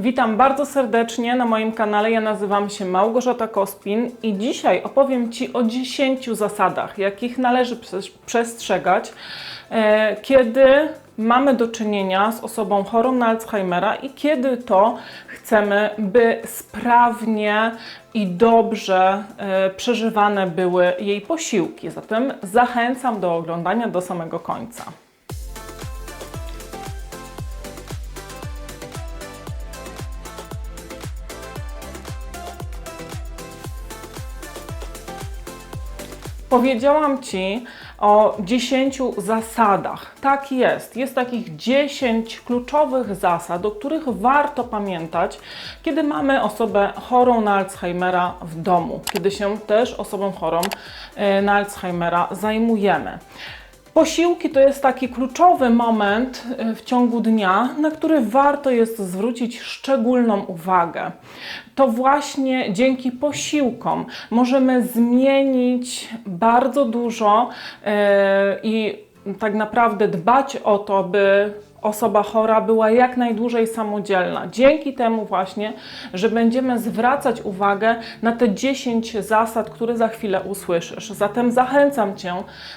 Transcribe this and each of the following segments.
Witam bardzo serdecznie na moim kanale. Ja nazywam się Małgorzata Kospin i dzisiaj opowiem Ci o 10 zasadach, jakich należy przes- przestrzegać, e, kiedy mamy do czynienia z osobą chorą na Alzheimera i kiedy to chcemy, by sprawnie i dobrze e, przeżywane były jej posiłki. Zatem zachęcam do oglądania do samego końca. Powiedziałam Ci o 10 zasadach. Tak jest. Jest takich 10 kluczowych zasad, o których warto pamiętać, kiedy mamy osobę chorą na Alzheimera w domu, kiedy się też osobą chorą e, na Alzheimera zajmujemy. Posiłki to jest taki kluczowy moment e, w ciągu dnia, na który warto jest zwrócić szczególną uwagę. To właśnie dzięki posiłkom możemy zmienić bardzo dużo e, i tak naprawdę dbać o to, by osoba chora była jak najdłużej samodzielna. Dzięki temu właśnie, że będziemy zwracać uwagę na te 10 zasad, które za chwilę usłyszysz. Zatem zachęcam Cię,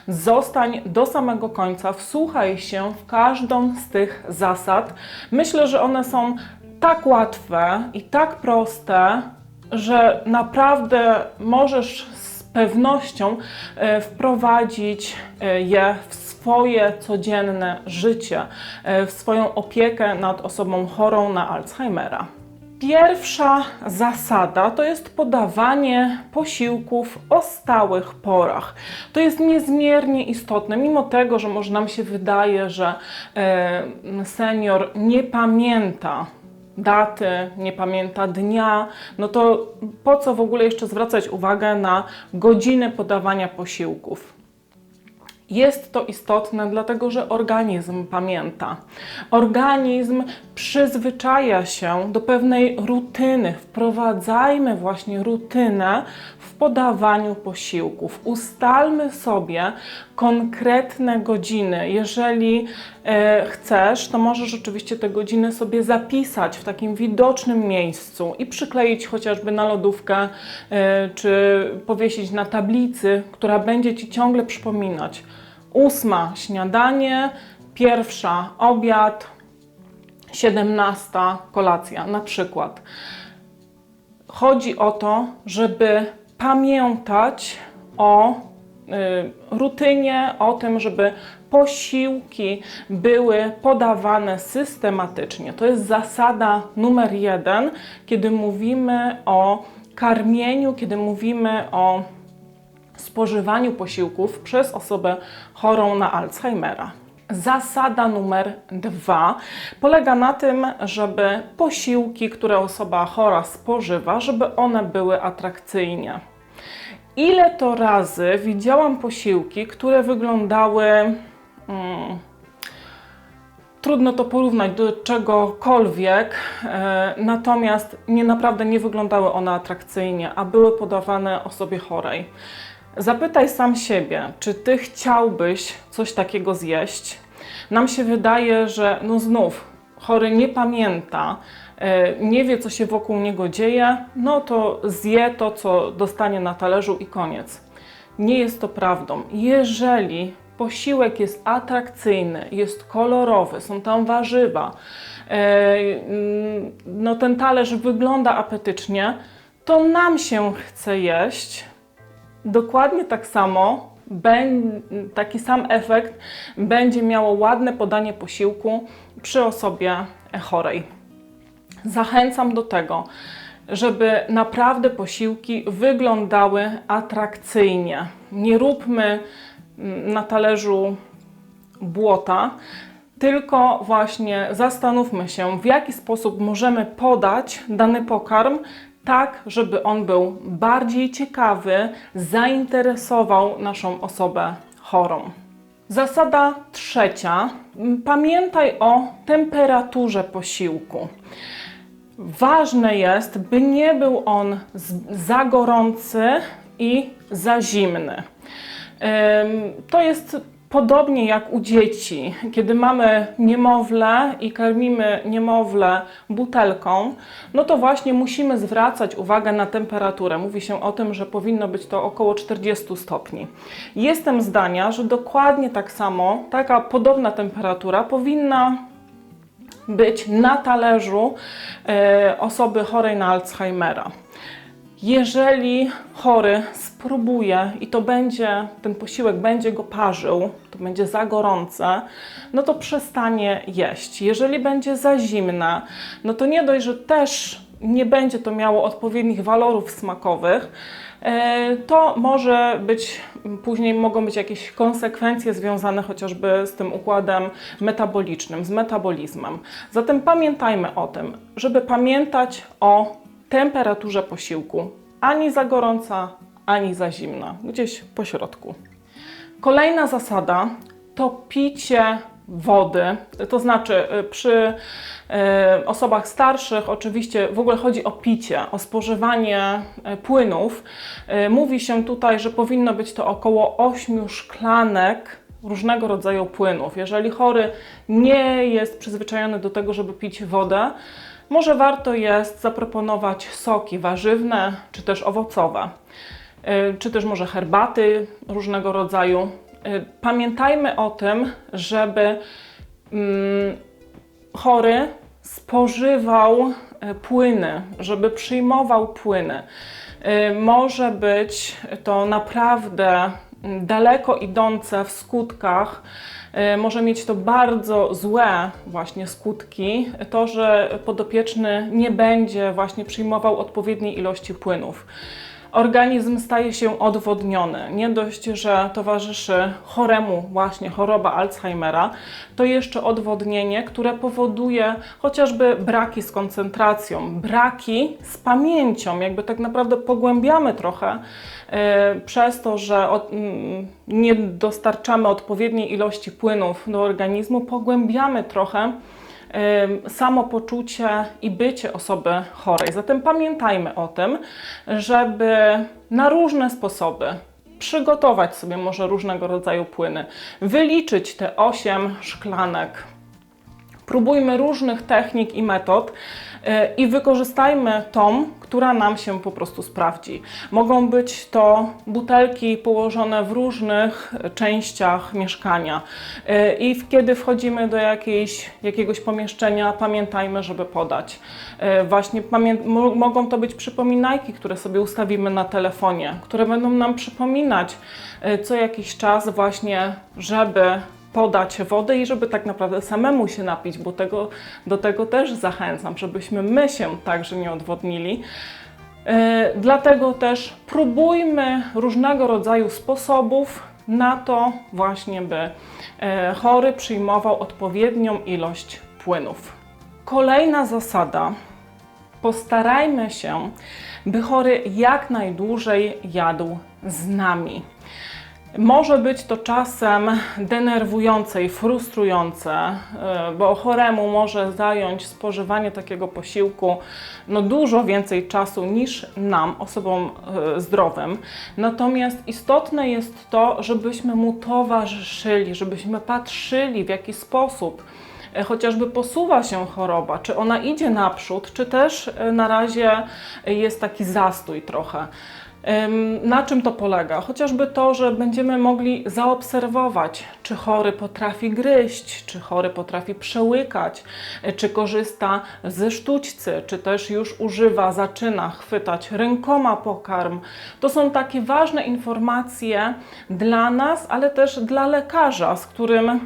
zostań do samego końca, wsłuchaj się w każdą z tych zasad. Myślę, że one są tak łatwe i tak proste, że naprawdę możesz z pewnością e, wprowadzić e, je w swoje codzienne życie, e, w swoją opiekę nad osobą chorą na Alzheimera. Pierwsza zasada to jest podawanie posiłków o stałych porach. To jest niezmiernie istotne, mimo tego, że może nam się wydaje, że e, senior nie pamięta daty, nie pamięta dnia, no to po co w ogóle jeszcze zwracać uwagę na godziny podawania posiłków? Jest to istotne, dlatego że organizm pamięta. Organizm przyzwyczaja się do pewnej rutyny. Wprowadzajmy właśnie rutynę w podawaniu posiłków. Ustalmy sobie konkretne godziny. Jeżeli e, chcesz, to możesz oczywiście te godziny sobie zapisać w takim widocznym miejscu i przykleić chociażby na lodówkę, e, czy powiesić na tablicy, która będzie ci ciągle przypominać. Ósma śniadanie, pierwsza obiad, siedemnasta kolacja na przykład. Chodzi o to, żeby pamiętać o rutynie, o tym, żeby posiłki były podawane systematycznie. To jest zasada numer jeden, kiedy mówimy o karmieniu, kiedy mówimy o spożywaniu posiłków przez osobę chorą na Alzheimera. Zasada numer dwa polega na tym, żeby posiłki, które osoba chora spożywa, żeby one były atrakcyjne. Ile to razy widziałam posiłki, które wyglądały. Mm, trudno to porównać do czegokolwiek, e, natomiast nie naprawdę nie wyglądały one atrakcyjnie, a były podawane osobie chorej. Zapytaj sam siebie, czy ty chciałbyś coś takiego zjeść? Nam się wydaje, że no znów chory nie pamięta, nie wie, co się wokół niego dzieje, no to zje to, co dostanie na talerzu i koniec. Nie jest to prawdą. Jeżeli posiłek jest atrakcyjny, jest kolorowy, są tam warzywa, e, mm, no ten talerz wygląda apetycznie, to nam się chce jeść, Dokładnie tak samo, taki sam efekt będzie miało ładne podanie posiłku przy osobie chorej. Zachęcam do tego, żeby naprawdę posiłki wyglądały atrakcyjnie. Nie róbmy mm, na talerzu błota, tylko właśnie zastanówmy się, w jaki sposób możemy podać dany pokarm tak, żeby on był bardziej ciekawy, zainteresował naszą osobę chorą. Zasada trzecia. Pamiętaj o temperaturze posiłku. Ważne jest, by nie był on za gorący i za zimny. To jest Podobnie jak u dzieci, kiedy mamy niemowlę i karmimy niemowlę butelką, no to właśnie musimy zwracać uwagę na temperaturę. Mówi się o tym, że powinno być to około 40 stopni. Jestem zdania, że dokładnie tak samo, taka podobna temperatura powinna być na talerzu e, osoby chorej na Alzheimera. Jeżeli chory spróbuje i to będzie, ten posiłek będzie go parzył, to będzie za gorące, no to przestanie jeść. Jeżeli będzie za zimne, no to nie dość, że też nie będzie to miało odpowiednich walorów smakowych, e, to może być, później mogą być jakieś konsekwencje związane chociażby z tym układem metabolicznym, z metabolizmem. Zatem pamiętajmy o tym, żeby pamiętać o temperaturze posiłku. Ani za gorąca, ani za zimna, gdzieś po środku. Kolejna zasada to picie wody, to znaczy y, przy y, osobach starszych oczywiście w ogóle chodzi o picie, o spożywanie y, płynów. Mówi się tutaj, że powinno być to około 8 szklanek różnego rodzaju płynów. Jeżeli chory nie jest przyzwyczajony do tego, żeby pić wodę, może warto jest zaproponować soki warzywne czy też owocowe, czy też może herbaty różnego rodzaju. Y, pamiętajmy o tym, żeby mm, chory spożywał y, płyny, żeby przyjmował płyny. Może być to naprawdę daleko idące w skutkach. Może mieć to bardzo złe właśnie skutki, to, że podopieczny nie będzie właśnie przyjmował odpowiedniej ilości płynów organizm staje się odwodniony. Nie dość, że towarzyszy choremu właśnie choroba Alzheimera, to jeszcze odwodnienie, które powoduje chociażby braki z koncentracją, braki z pamięcią, jakby tak naprawdę pogłębiamy trochę e, przez to, że od, mm, nie dostarczamy odpowiedniej ilości płynów do organizmu, pogłębiamy trochę samopoczucie i bycie osoby chorej. Zatem pamiętajmy o tym, żeby na różne sposoby przygotować sobie może różnego rodzaju płyny, wyliczyć te 8 szklanek. Próbujmy różnych technik i metod, E, i wykorzystajmy tą, która nam się po prostu sprawdzi. Mogą być to butelki położone w różnych częściach mieszkania e, i kiedy wchodzimy do jakiejś, jakiegoś pomieszczenia, pamiętajmy, żeby podać. E, właśnie mogą to być przypominajki, które sobie ustawimy na telefonie, które będą nam przypominać co jakiś czas właśnie, żeby podać wodę i żeby tak naprawdę samemu się napić, bo tego, do tego też zachęcam, żebyśmy my się także nie odwodnili. Yy, dlatego też próbujmy różnego rodzaju sposobów na to właśnie, by yy, chory przyjmował odpowiednią ilość płynów. Kolejna zasada. Postarajmy się, by chory jak najdłużej jadł z nami. Może być to czasem denerwujące i frustrujące, e, bo choremu może zająć spożywanie takiego posiłku no dużo więcej czasu niż nam, osobom e, zdrowym. Natomiast istotne jest to, żebyśmy mu towarzyszyli, żebyśmy patrzyli w jaki sposób e, chociażby posuwa się choroba, czy ona idzie naprzód, czy też na razie jest taki zastój trochę. Na czym to polega? Chociażby to, że będziemy mogli zaobserwować, czy chory potrafi gryźć, czy chory potrafi przełykać, e, czy korzysta ze sztućcy, czy też już używa, zaczyna chwytać rękoma pokarm. To są takie ważne informacje dla nas, ale też dla lekarza, z którym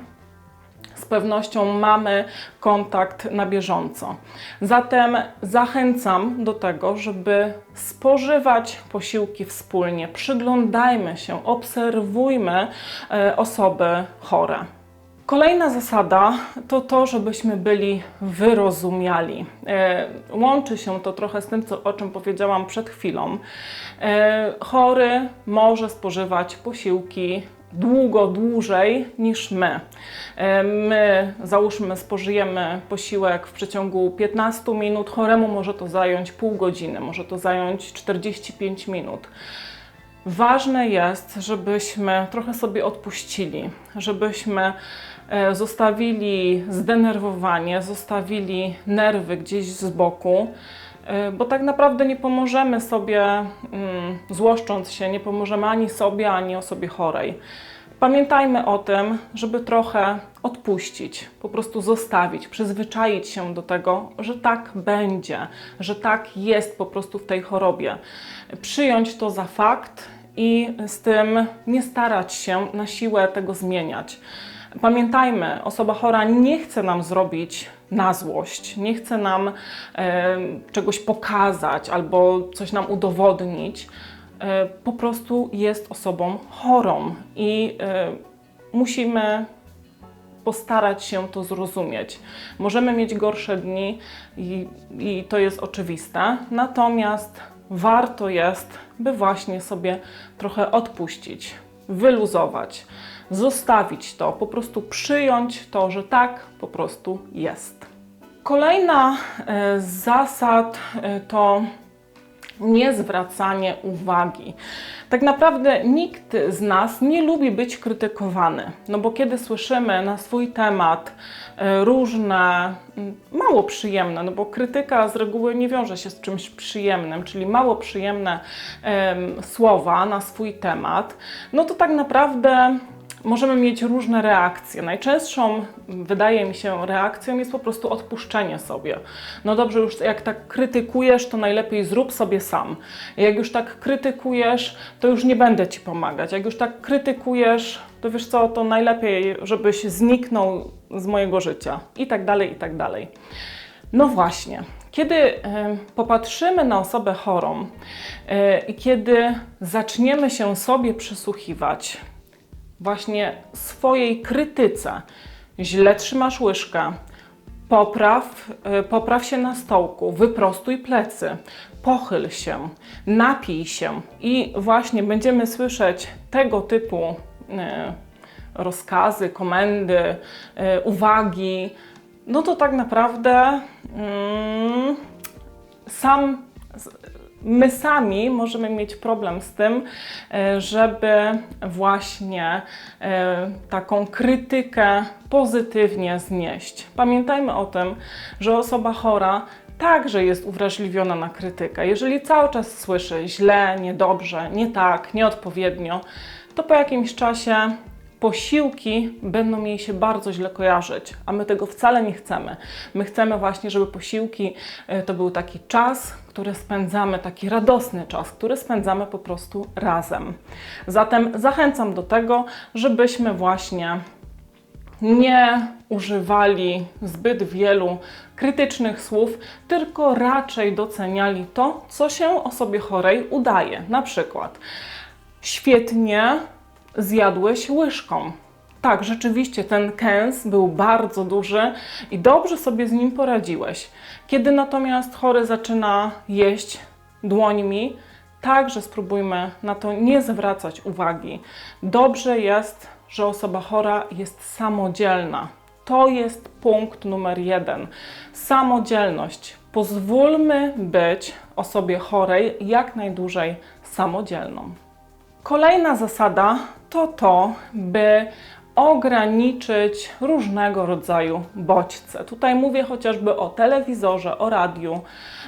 z pewnością mamy kontakt na bieżąco. Zatem zachęcam do tego, żeby spożywać posiłki wspólnie, przyglądajmy się, obserwujmy e, osoby chore. Kolejna zasada to to, żebyśmy byli wyrozumiali. E, łączy się to trochę z tym, co, o czym powiedziałam przed chwilą. E, chory może spożywać posiłki długo dłużej niż my. E, my, załóżmy, spożyjemy posiłek w przeciągu 15 minut, choremu może to zająć pół godziny, może to zająć 45 minut. Ważne jest, żebyśmy trochę sobie odpuścili, żebyśmy e, zostawili zdenerwowanie, zostawili nerwy gdzieś z boku, bo tak naprawdę nie pomożemy sobie, mm, złoszcząc się, nie pomożemy ani sobie, ani osobie chorej. Pamiętajmy o tym, żeby trochę odpuścić, po prostu zostawić, przyzwyczaić się do tego, że tak będzie, że tak jest po prostu w tej chorobie. Przyjąć to za fakt i z tym nie starać się na siłę tego zmieniać. Pamiętajmy, osoba chora nie chce nam zrobić na złość, nie chce nam e, czegoś pokazać albo coś nam udowodnić. E, po prostu jest osobą chorą i e, musimy postarać się to zrozumieć. Możemy mieć gorsze dni i, i to jest oczywiste, natomiast warto jest, by właśnie sobie trochę odpuścić, wyluzować, zostawić to, po prostu przyjąć to, że tak po prostu jest. Kolejna e, z zasad e, to niezwracanie uwagi. Tak naprawdę nikt z nas nie lubi być krytykowany, no bo kiedy słyszymy na swój temat e, różne, mało przyjemne, no bo krytyka z reguły nie wiąże się z czymś przyjemnym, czyli mało przyjemne em, słowa na swój temat, no to tak naprawdę możemy mieć różne reakcje. Najczęstszą, wydaje mi się, reakcją jest po prostu odpuszczenie sobie. No dobrze, już jak tak krytykujesz, to najlepiej zrób sobie sam. Jak już tak krytykujesz, to już nie będę ci pomagać. Jak już tak krytykujesz, to wiesz co, to najlepiej, żebyś zniknął z mojego życia. I tak dalej, i tak dalej. No właśnie, kiedy y, popatrzymy na osobę chorą y, i kiedy zaczniemy się sobie przysłuchiwać, właśnie swojej krytyce. Źle trzymasz łyżkę, popraw, y, popraw się na stołku, wyprostuj plecy, pochyl się, napij się. I właśnie będziemy słyszeć tego typu y, rozkazy, komendy, y, uwagi, no to tak naprawdę mm, sam my sami możemy mieć problem z tym, e, żeby właśnie e, taką krytykę pozytywnie znieść. Pamiętajmy o tym, że osoba chora także jest uwrażliwiona na krytykę. Jeżeli cały czas słyszy źle, niedobrze, nie tak, nieodpowiednio, to po jakimś czasie posiłki będą jej się bardzo źle kojarzyć, a my tego wcale nie chcemy. My chcemy właśnie, żeby posiłki e, to był taki czas, który spędzamy, taki radosny czas, który spędzamy po prostu razem. Zatem zachęcam do tego, żebyśmy właśnie nie używali zbyt wielu krytycznych słów, tylko raczej doceniali to, co się osobie chorej udaje. Na przykład, świetnie zjadłeś łyżką. Tak, rzeczywiście ten kęs był bardzo duży i dobrze sobie z nim poradziłeś. Kiedy natomiast chory zaczyna jeść dłońmi, także spróbujmy na to nie zwracać uwagi. Dobrze jest, że osoba chora jest samodzielna. To jest punkt numer jeden. Samodzielność. Pozwólmy być osobie chorej jak najdłużej samodzielną. Kolejna zasada to to, by ograniczyć różnego rodzaju bodźce. Tutaj mówię chociażby o telewizorze, o radiu,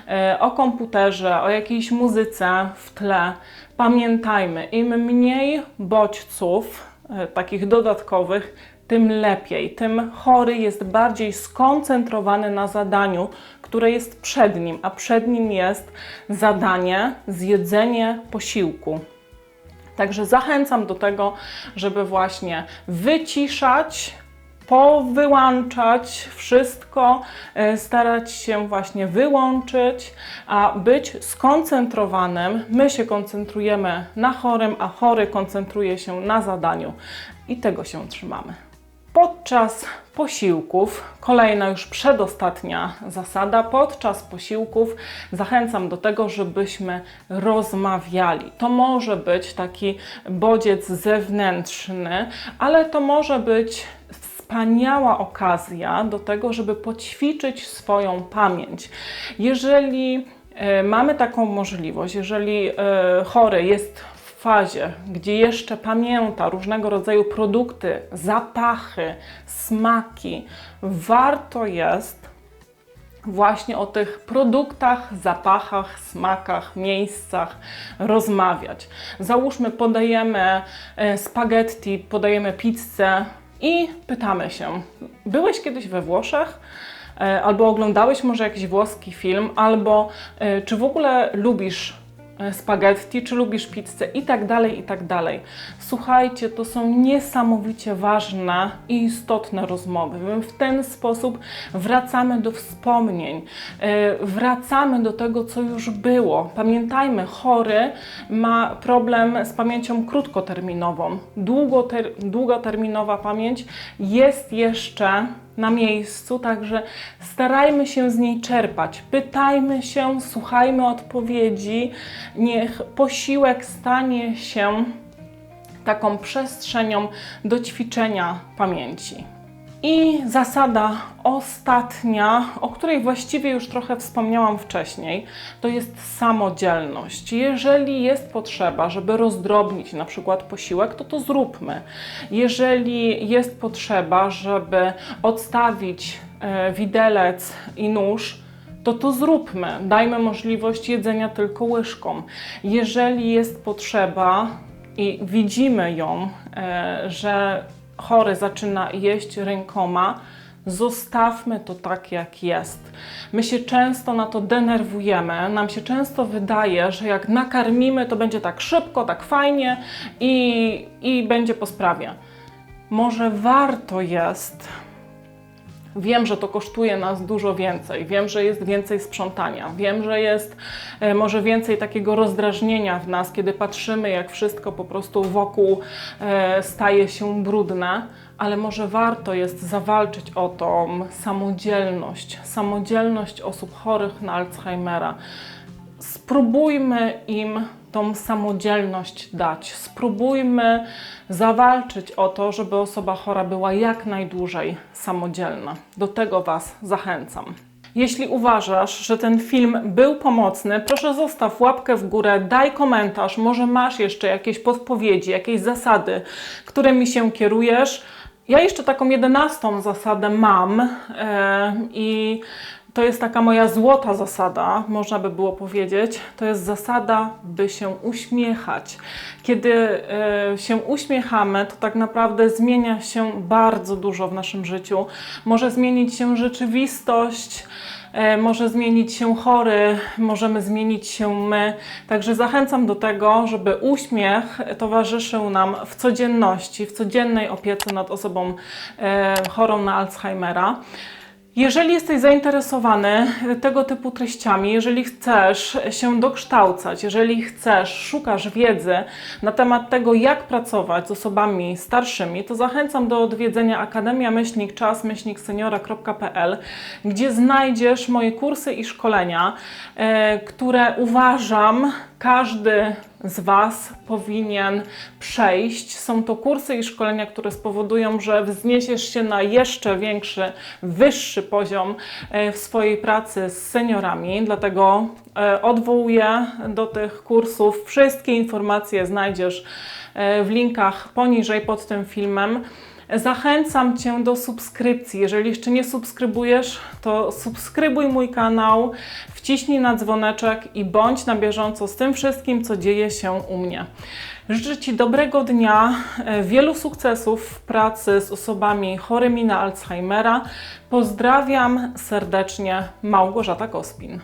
e, o komputerze, o jakiejś muzyce w tle. Pamiętajmy, im mniej bodźców, e, takich dodatkowych, tym lepiej. Tym chory jest bardziej skoncentrowany na zadaniu, które jest przed nim, a przed nim jest zadanie zjedzenie posiłku. Także zachęcam do tego, żeby właśnie wyciszać, powyłączać wszystko, e, starać się właśnie wyłączyć, a być skoncentrowanym. My się koncentrujemy na chorym, a chory koncentruje się na zadaniu i tego się trzymamy. Podczas posiłków, kolejna już przedostatnia zasada, podczas posiłków zachęcam do tego, żebyśmy rozmawiali. To może być taki bodziec zewnętrzny, ale to może być wspaniała okazja do tego, żeby poćwiczyć swoją pamięć. Jeżeli e, mamy taką możliwość, jeżeli e, chory jest fazie, gdzie jeszcze pamięta różnego rodzaju produkty, zapachy, smaki, warto jest właśnie o tych produktach, zapachach, smakach, miejscach rozmawiać. Załóżmy, podajemy e, spaghetti, podajemy pizzę i pytamy się: Byłeś kiedyś we Włoszech? E, Albo oglądałeś może jakiś włoski film, albo e, czy w ogóle lubisz spaghetti, czy lubisz pizzę i tak dalej, i tak dalej. Słuchajcie, to są niesamowicie ważne i istotne rozmowy. My w ten sposób wracamy do wspomnień, e, wracamy do tego, co już było. Pamiętajmy, chory ma problem z pamięcią krótkoterminową. Długoter, długoterminowa pamięć jest jeszcze na miejscu, także starajmy się z niej czerpać. Pytajmy się, słuchajmy odpowiedzi. Niech posiłek stanie się taką przestrzenią do ćwiczenia pamięci. I zasada ostatnia, o której właściwie już trochę wspomniałam wcześniej, to jest samodzielność. Jeżeli jest potrzeba, żeby rozdrobnić na przykład posiłek, to to zróbmy. Jeżeli jest potrzeba, żeby odstawić e, widelec i nóż, to to zróbmy. Dajmy możliwość jedzenia tylko łyżką. Jeżeli jest potrzeba i widzimy ją, e, że chory zaczyna jeść rękoma, zostawmy to tak, jak jest. My się często na to denerwujemy, nam się często wydaje, że jak nakarmimy, to będzie tak szybko, tak fajnie i, i będzie po sprawie. Może warto jest Wiem, że to kosztuje nas dużo więcej, wiem, że jest więcej sprzątania, wiem, że jest e, może więcej takiego rozdrażnienia w nas, kiedy patrzymy, jak wszystko po prostu wokół e, staje się brudne, ale może warto jest zawalczyć o tą samodzielność, samodzielność osób chorych na Alzheimera. Spróbujmy im tą samodzielność dać. Spróbujmy zawalczyć o to, żeby osoba chora była jak najdłużej samodzielna. Do tego Was zachęcam. Jeśli uważasz, że ten film był pomocny, proszę zostaw łapkę w górę, daj komentarz, może masz jeszcze jakieś podpowiedzi, jakieś zasady, którymi się kierujesz. Ja jeszcze taką jedenastą zasadę mam e, i to jest taka moja złota zasada, można by było powiedzieć. To jest zasada, by się uśmiechać. Kiedy e, się uśmiechamy, to tak naprawdę zmienia się bardzo dużo w naszym życiu. Może zmienić się rzeczywistość, e, może zmienić się chory, możemy zmienić się my. Także zachęcam do tego, żeby uśmiech towarzyszył nam w codzienności, w codziennej opiece nad osobą e, chorą na Alzheimera. Jeżeli jesteś zainteresowany tego typu treściami, jeżeli chcesz się dokształcać, jeżeli chcesz, szukasz wiedzy na temat tego, jak pracować z osobami starszymi, to zachęcam do odwiedzenia akademia myślnik czas myślnik seniora.pl, gdzie znajdziesz moje kursy i szkolenia, e, które uważam każdy z Was powinien przejść. Są to kursy i szkolenia, które spowodują, że wzniesiesz się na jeszcze większy, wyższy poziom e, w swojej pracy z seniorami. Dlatego e, odwołuję do tych kursów. Wszystkie informacje znajdziesz e, w linkach poniżej pod tym filmem. Zachęcam Cię do subskrypcji. Jeżeli jeszcze nie subskrybujesz, to subskrybuj mój kanał, wciśnij na dzwoneczek i bądź na bieżąco z tym wszystkim, co dzieje się u mnie. Życzę Ci dobrego dnia, e, wielu sukcesów w pracy z osobami chorymi na Alzheimera. Pozdrawiam serdecznie, Małgorzata Kospin.